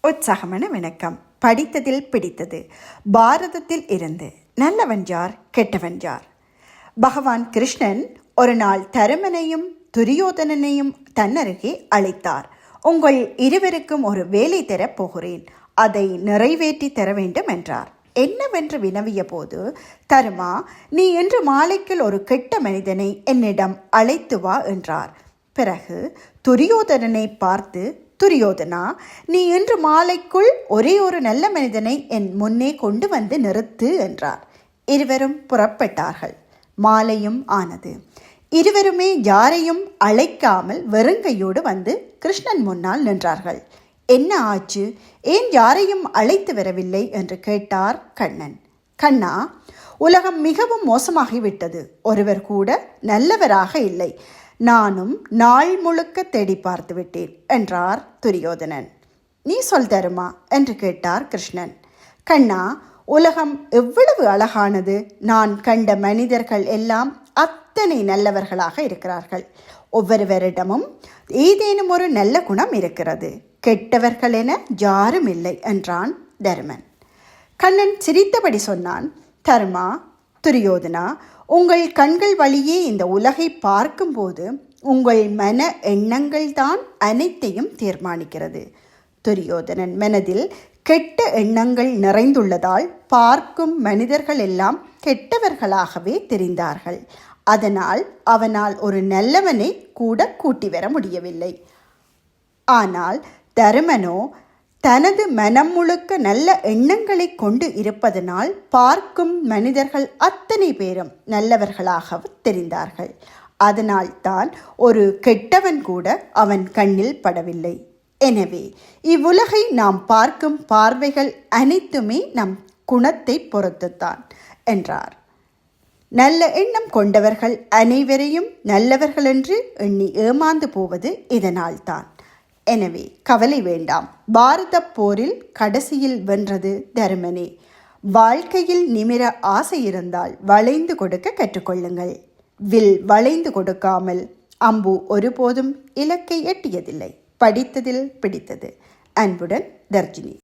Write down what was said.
உற்சாகமான வணக்கம். படித்ததில் பிடித்தது. பாரதத்தில் இருந்து நல்லவன் யார் கெட்டவன் யார்? பகவான் கிருஷ்ணன் ஒரு நாள் தருமனையும் துரியோதனனையும் தன்னருகே அழைத்தார். உங்கள் இருவருக்கும் ஒரு வேலை தரப் போகிறேன். அதை நிறைவேற்றி தர வேண்டும் என்றார். என்னவென்று வினவிய போது தருமா நீ இன்று மாலைக்குள் ஒரு கெட்ட மனிதனை என்னிடம் அழைத்து வா என்றார். பிறகு துரியோதனனை பார்த்து துரியோதனா நீ இன்று மாலைக்குள் ஒரே ஒரு நல்ல மனிதனை என் முன்னே கொண்டு வந்து நிறுத்து என்றார். இருவரும் புறப்பட்டார்கள். மாலையும் ஆனது. இருவருமே யாரையும் அழைக்காமல் வெறுங்கையோடு வந்து கிருஷ்ணன் முன்னால் நின்றார்கள். என்ன ஆச்சு? ஏன் யாரையும் அழைத்து வரவில்லை? என்று கேட்டார் கண்ணன். கண்ணா உலகம் மிகவும் மோசமாகிவிட்டது. ஒருவர் கூட நல்லவராக இல்லை. நானும் நாள் முழுக்க தேடி பார்த்து விட்டேன் என்றார் துரியோதனன். நீ சொல் தருமா? என்று கேட்டார் கிருஷ்ணன். கண்ணா உலகம் எவ்வளவு அழகானது. நான் கண்ட மனிதர்கள் எல்லாம் அத்தனை நல்லவர்களாக இருக்கிறார்கள். ஒவ்வொருவரிடமும் ஏதேனும் ஒரு நல்ல குணம் இருக்கிறது. கெட்டவர்கள் என யாரும் இல்லை என்றான் தருமன். கண்ணன் சிரித்தபடி சொன்னான் தர்மா துரியோதனா உங்கள் கண்கள் வழியே இந்த உலகை பார்க்கும்போது உங்கள் மன எண்ணங்கள் தான் அனைத்தையும் தீர்மானிக்கிறது. துரியோதனன் மனதில் கெட்ட எண்ணங்கள் நிறைந்துள்ளதால் பார்க்கும் மனிதர்கள் எல்லாம் கெட்டவர்களாகவே தெரிந்தார்கள். அதனால் அவனால் ஒரு நல்லவனை கூட கூட்டி வர முடியவில்லை. ஆனால் தருமனோ தனது மனம் முழுக்க நல்ல எண்ணங்களை கொண்டு இருப்பதனால் பார்க்கும் மனிதர்கள் அத்தனை பேரும் நல்லவர்களாக தெரிந்தார்கள். அதனால் தான் ஒரு கெட்டவன் கூட அவன் கண்ணில் படவில்லை. எனவே இவ்வுலகை நாம் பார்க்கும் பார்வைகள் அனைத்துமே நம் குணத்தை பொறுத்துத்தான் என்றார். நல்ல எண்ணம் கொண்டவர்கள் அனைவரையும் நல்லவர்கள் என்று எண்ணி ஏமாந்து போவது இதனால்தான். எனவே கவலை வேண்டாம். பாரத போரில் கடைசியில் வென்றது தருமனே. வாழ்க்கையில் நிமிர ஆசை இருந்தால் வளைந்து கொடுக்க கற்றுக்கொள்ளுங்கள். வில் வளைந்து கொடுக்காமல் அம்பு ஒருபோதும் இலக்கை எட்டியதில்லை. படித்ததில் பிடித்தது. அன்புடன் தர்ஜினி.